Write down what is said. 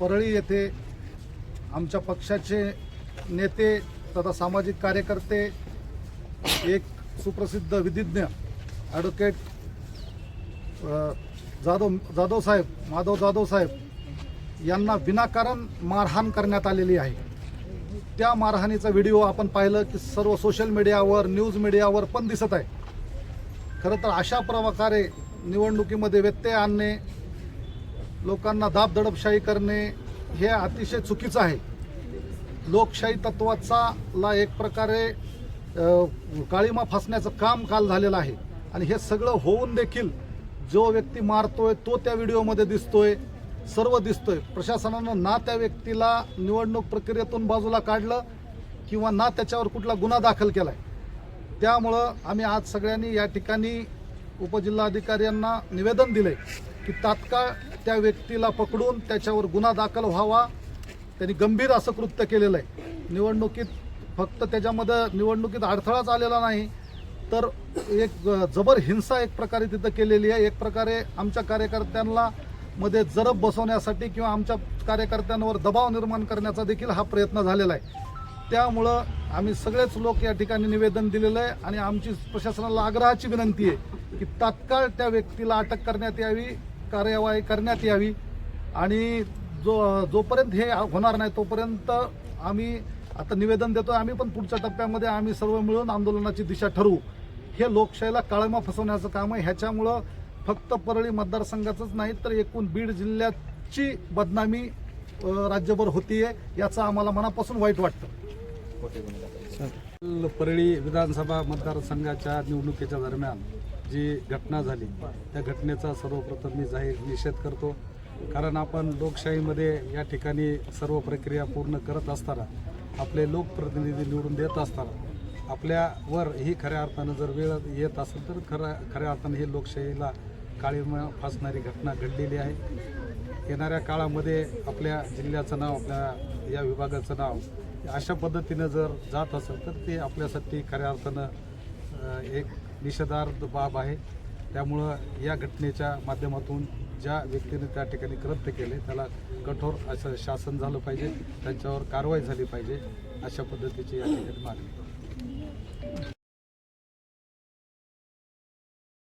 परळी येथे आमच्या पक्षाचे नेते तथा सामाजिक कार्यकर्ते एक सुप्रसिद्ध विधिज्ञ ॲडव्होकेट जाधव जाधव साहेब माधव जाधव साहेब यांना विनाकारण मारहाण करण्यात आलेली आहे. त्या मारहाणीचा व्हिडिओ आपण पाहिलं की सर्व सोशल मीडियावर न्यूज मीडियावर पण दिसत आहे. खरं तर अशा प्रकारे निवडणुकीमध्ये व्यत्यय आणणे लोकांना दाब दडपशाही करणे हे अतिशय चुकीचं आहे. लोकशाही तत्वाचा ला एक प्रकारे काळीमा फासण्याचं काम काल झालेलं आहे. आणि हे सगळं होऊन देखील जो व्यक्ती मारतोय तो त्या व्हिडिओमध्ये दिसतोय सर्व दिसतोय. प्रशासनानं ना त्या व्यक्तीला निवडणूक प्रक्रियेतून बाजूला काढलं किंवा ना त्याच्यावर कुठला गुन्हा दाखल केलाय. त्यामुळं आम्ही आज सगळ्यांनी या ठिकाणी उपजिल्हाधिकाऱ्यांना निवेदन दिलंय. की तात्काळ त्या व्यक्तीला पकडून त्याच्यावर गुन्हा दाखल व्हावा. त्यांनी गंभीर असं कृत्य केलेलं आहे. निवडणुकीत फक्त त्याच्यामध्ये निवडणुकीत अडथळाच आलेला नाही. तर एक जबर हिंसा एक प्रकारे तिथं केलेली आहे. एक प्रकारे आमच्या कार्यकर्त्यांना मध्ये जरब बसवण्यासाठी किंवा आमच्या कार्यकर्त्यांवर दबाव निर्माण करण्याचा देखील हा प्रयत्न झालेला आहे. त्यामुळं आम्ही सगळेच लोक या ठिकाणी निवेदन दिलेलं आहे आणि आमची प्रशासनाला आग्रहाची विनंती आहे की तात्काळ त्या व्यक्तीला अटक करण्यात यावी. कार्यवाही करण्यात यावी आणि जो जोपर्यंत हे होणार नाही तोपर्यंत आम्ही आता निवेदन देतो आम्ही पण पुढच्या टप्प्यामध्ये आम्ही सर्व मिळून आंदोलनाची दिशा ठरवू. हे लोकशाहीला काळमा फसवण्याचं काम आहे. ह्याच्यामुळं फक्त परळी मतदारसंघाचंच नाही तर एकूण बीड जिल्ह्याची बदनामी राज्यभर होतीये याचं आम्हाला मनापासून वाईट वाटतं. परळी विधानसभा मतदारसंघाच्या निवडणुकीच्या दरम्यान जी घटना झाली त्या घटनेचा सर्वप्रथम मी जाहीर निषेध करतो. कारण आपण लोकशाहीमध्ये या ठिकाणी सर्व प्रक्रिया पूर्ण करत असताना आपले लोकप्रतिनिधी निवडून देत असताना आपल्यावर ही खऱ्या अर्थानं जर वेळ येत असेल तर खऱ्या खऱ्या अर्थानं ही लोकशाहीला काळीमा फासणारी घटना घडलेली आहे. येणाऱ्या काळामध्ये आपल्या जिल्ह्याचं नाव आपल्या या विभागाचं नाव अशा पद्धतीनं जर जात असेल तर ते आपल्यासाठी खऱ्या अर्थानं एक निषेधार्थ बाब आहे. त्यामुळं या घटनेच्या माध्यमातून ज्या व्यक्तीने त्या ठिकाणी कृत्य केले त्याला कठोर असं शासन झालं पाहिजे त्यांच्यावर कारवाई झाली पाहिजे अशा पद्धतीची या ठिकाणी मागणी.